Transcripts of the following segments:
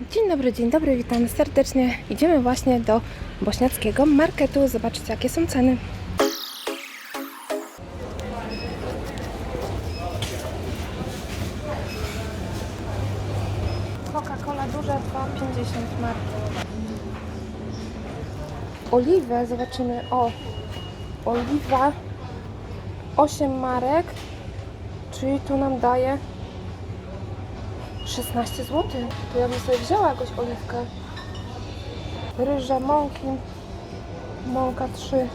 Dzień dobry, dzień dobry, witamy serdecznie. Idziemy właśnie do bośniackiego marketu. Zobaczcie, jakie są ceny. Coca-Cola duża 2,50 marki. Oliwę zobaczymy. O, oliwa 8 marek, czyli to nam daje 16 zł. To ja bym sobie wzięła jakąś oliwkę. Ryże, mąki. Mąka 3.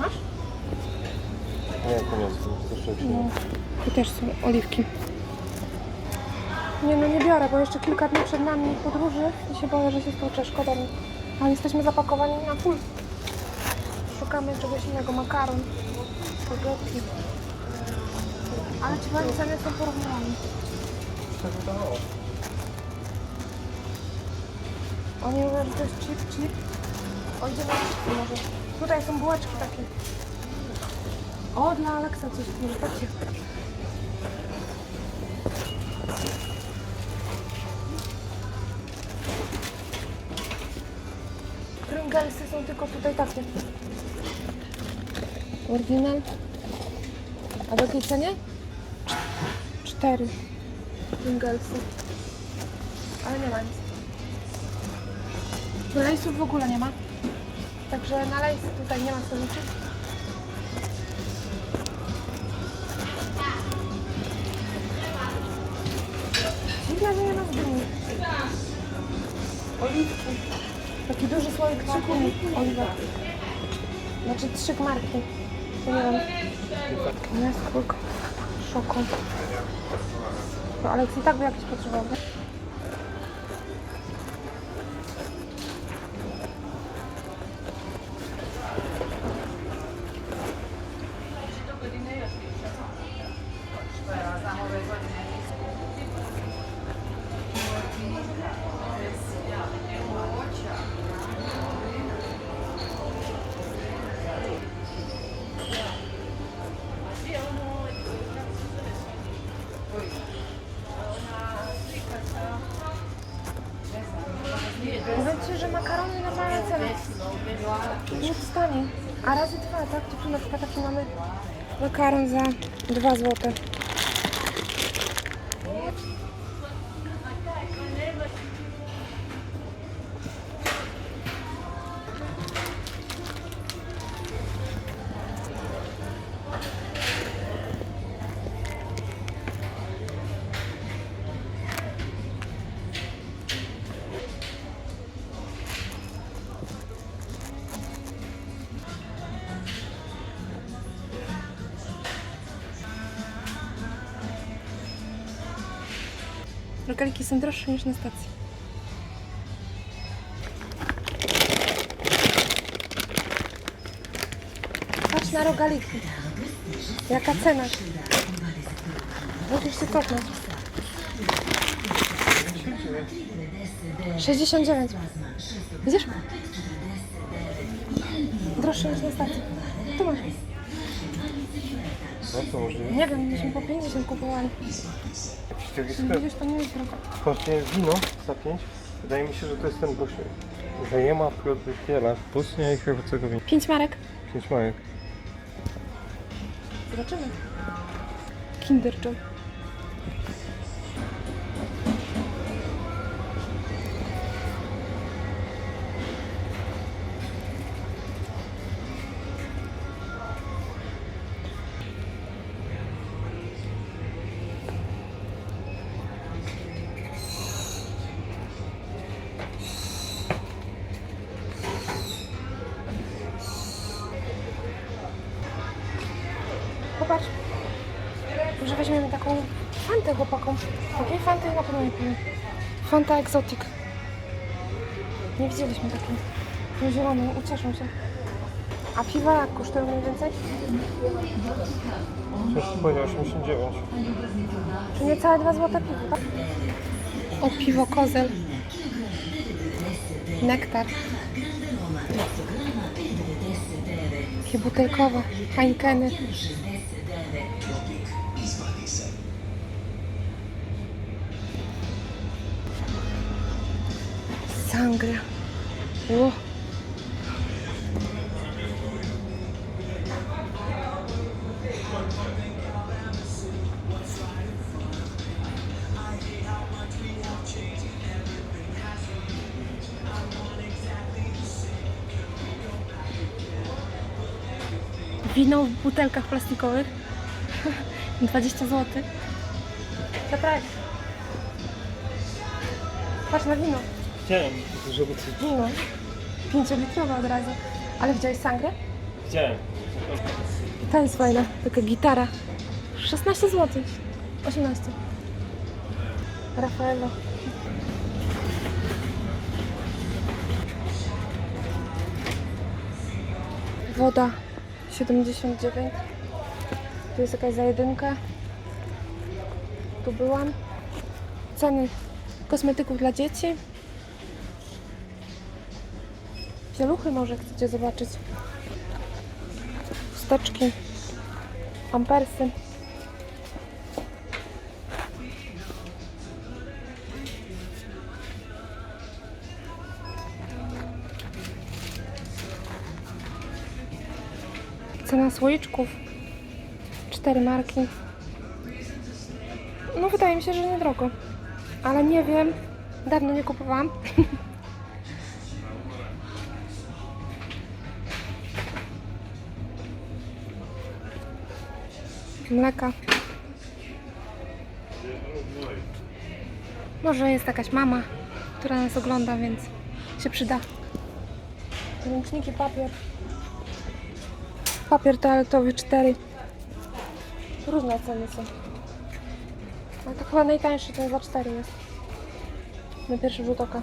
Masz? Nie, to nie jest, No. Tu też są oliwki. Nie no, nie biorę, bo jeszcze kilka dni przed nami podróży i się boję, że się stłuczę, szkoda mi. Ale jesteśmy zapakowani na full. Szukamy czegoś innego, makaron, spaghetti. Ale ci powiem, ceny są porównane. Oni mówią, że to jest chip, chip. O, na chipy może. Tutaj są bułeczki takie. O, dla Aleksa coś może patrzcie. Pringlesy są tylko tutaj takie. Oryginal. A w jakiej cenie? Cz- Cztery. Pringlesy. Ale nie ma nic. Lejsów w ogóle nie ma. Także na lejsy tutaj nie ma co liczyć. Dziwne, że nie ma zbytnio. Oliwki. Taki duży słoik trzy kuli oliwek. Znaczy trzy marki. Nie. Neskórk. Szoko. No ale i tak by jakieś potrzebował. Makarony normalnie ceny. Nie w stanie. A razy dwa, tak? Tu na przykład taki mamy makaron za 2 zł. Rogaliki są droższe niż na stacji. Patrz na rogaliki. Jaka cena? Musisz się cofnąć. 69. Widzisz? Droższe niż na stacji. Tu masz. To możliwe. Nie wiem, myśmy po 50 kupowali. Jakiś drugi Czyli sklep. widzisz, to nie jest drogo. Właśnie wino za 5. Wydaje mi się, że to jest ten gościu. Że nie ma produkiela. Bosnia i Hercegowina. 5 marek. 5 majek. Zobaczymy. Kinder Joy. Fantę chłopakom. Takiej fanty na pewno nie powiem. Fanta Exotic. Nie widzieliśmy takiej. Zielonej, ucieszą się. A piwa jak kosztują mniej więcej? Przecież powiedział 89. Czy nie całe 2 złote piwo? O, piwo kozel. Nektar. Takie butelkowe, Heinkeny. Sangria. Wino w butelkach plastikowych. 20 zł. Zaprać. Patrz na wino. Chciałem, żeby coś... Wino. 5-litrowe od razu. Ale widziałeś sangrę? Chciałem. Ta jest fajna. Taka gitara. 16 zł. 18. Rafaelo. Woda 79. Tu jest jakaś za jedynkę. Tu byłam. Ceny kosmetyków dla dzieci. Pieluchy może chcecie zobaczyć. Chusteczki. Pampersy. Cena słoiczków. Cztery marki. No wydaje mi się, że niedrogo. Ale nie wiem. Dawno nie kupowałam. Mleka. Może jest jakaś mama, która nas ogląda, więc się przyda. Ręczniki, papier. Papier toaletowy 4. Różne ceny są. Ale to chyba najtańszy ten za 4 jest. Na pierwszy rzut oka.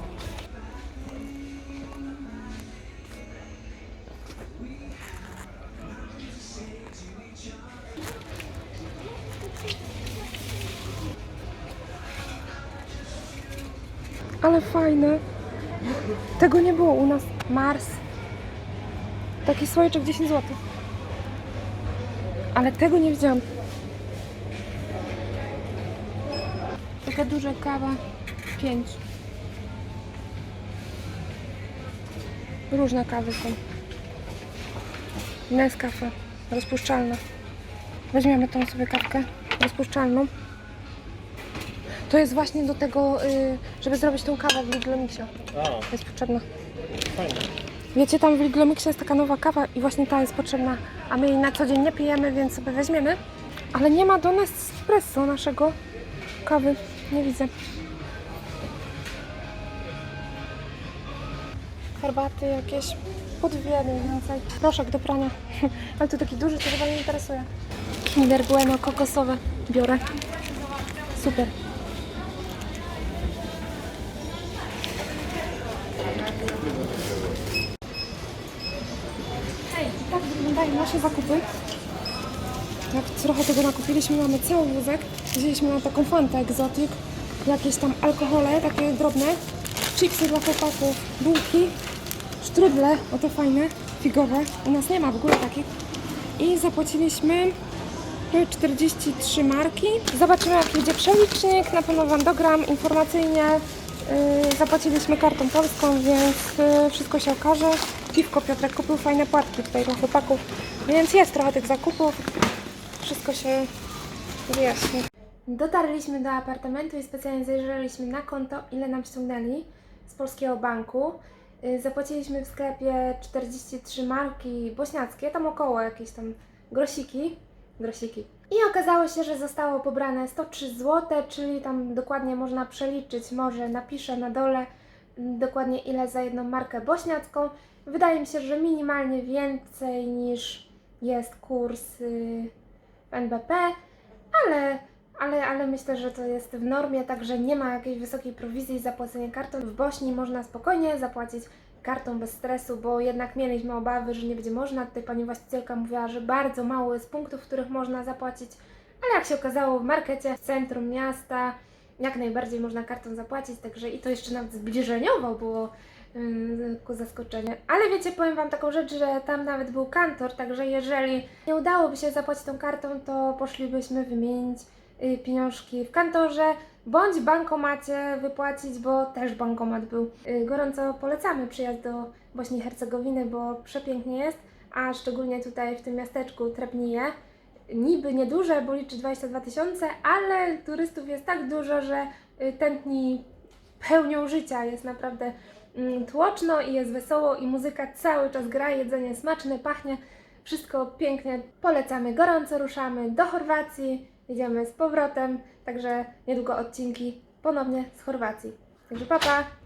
Ale fajne. Tego nie było u nas. Mars. Taki słoiczek 10 zł. Ale tego nie widziałam. Taka duża kawa 5. Różne kawy są. Nescafe rozpuszczalna. Weźmiemy tą sobie kawkę rozpuszczalną. To jest właśnie do tego, y, żeby zrobić tą kawę w Lidlomixie. A, Jest potrzebna. fajnie. Wiecie, tam w Lidlomixie jest taka nowa kawa i właśnie ta jest potrzebna, a my jej na co dzień nie pijemy, więc sobie weźmiemy. Ale nie ma do nas espresso naszego kawy. Nie widzę. Herbaty jakieś po dwie mniej więcej. Proszek do prania. Ale to taki duży, to chyba nie interesuje. Kinder Bueno kokosowe. Biorę. Super. Nasze zakupy. Jak trochę tego nakupiliśmy, mamy cały wózek. Wzięliśmy na taką fantę egzotyk, jakieś tam alkohole, takie drobne, chipsy dla chłopaków, bułki, sztrudle, oto fajne, figowe. U nas nie ma w ogóle takich. I zapłaciliśmy e, 43 marki. Zobaczymy jak jedzie przelicznik, na pewno Wam dogram informacyjnie. Yy, zapłaciliśmy kartą polską, więc yy, wszystko się okaże. Piwko Piotrek kupił fajne płatki tutaj dla chłopaków, więc jest trochę tych zakupów. Wszystko się wyjaśni. Dotarliśmy do apartamentu i specjalnie zajrzeliśmy na konto, ile nam ściągnęli z polskiego banku. Yy, Zapłaciliśmy w sklepie 43 marki bośniackie, tam około jakieś tam grosiki. Grosiki. I okazało się, że zostało pobrane 103 zł, czyli tam dokładnie można przeliczyć, może napiszę na dole dokładnie ile za jedną markę bośniacką. Wydaje mi się, że minimalnie więcej niż jest kurs yy, w NBP, ale, ale, ale myślę, że to jest w normie, także nie ma jakiejś wysokiej prowizji za płacenie kartą. W Bośni można spokojnie zapłacić kartą bez stresu, bo jednak mieliśmy obawy, że nie będzie można. Tutaj pani właścicielka mówiła, że bardzo mało jest punktów, w których można zapłacić, ale jak się okazało w markecie w centrum miasta jak najbardziej można kartą zapłacić, także i to jeszcze nawet zbliżeniowo było ku zaskoczeniu. Ale wiecie, powiem Wam taką rzecz, że tam nawet był kantor, także jeżeli nie udałoby się zapłacić tą kartą, to poszlibyśmy wymienić yy, pieniążki w kantorze, bądź bankomacie wypłacić, bo też bankomat był. Yy, Gorąco polecamy przyjazd do Bośni i Hercegowiny, bo przepięknie jest, a szczególnie tutaj w tym miasteczku Trebnije. Niby nieduże, bo liczy 22 tysiące, ale turystów jest tak dużo, że y, tętni pełnią życia. Jest naprawdę mm, tłoczno i jest wesoło i muzyka cały czas gra, jedzenie smaczne, pachnie. Wszystko pięknie. Polecamy gorąco, ruszamy do Chorwacji, jedziemy z powrotem, także niedługo odcinki ponownie z Chorwacji. Także papa! Pa.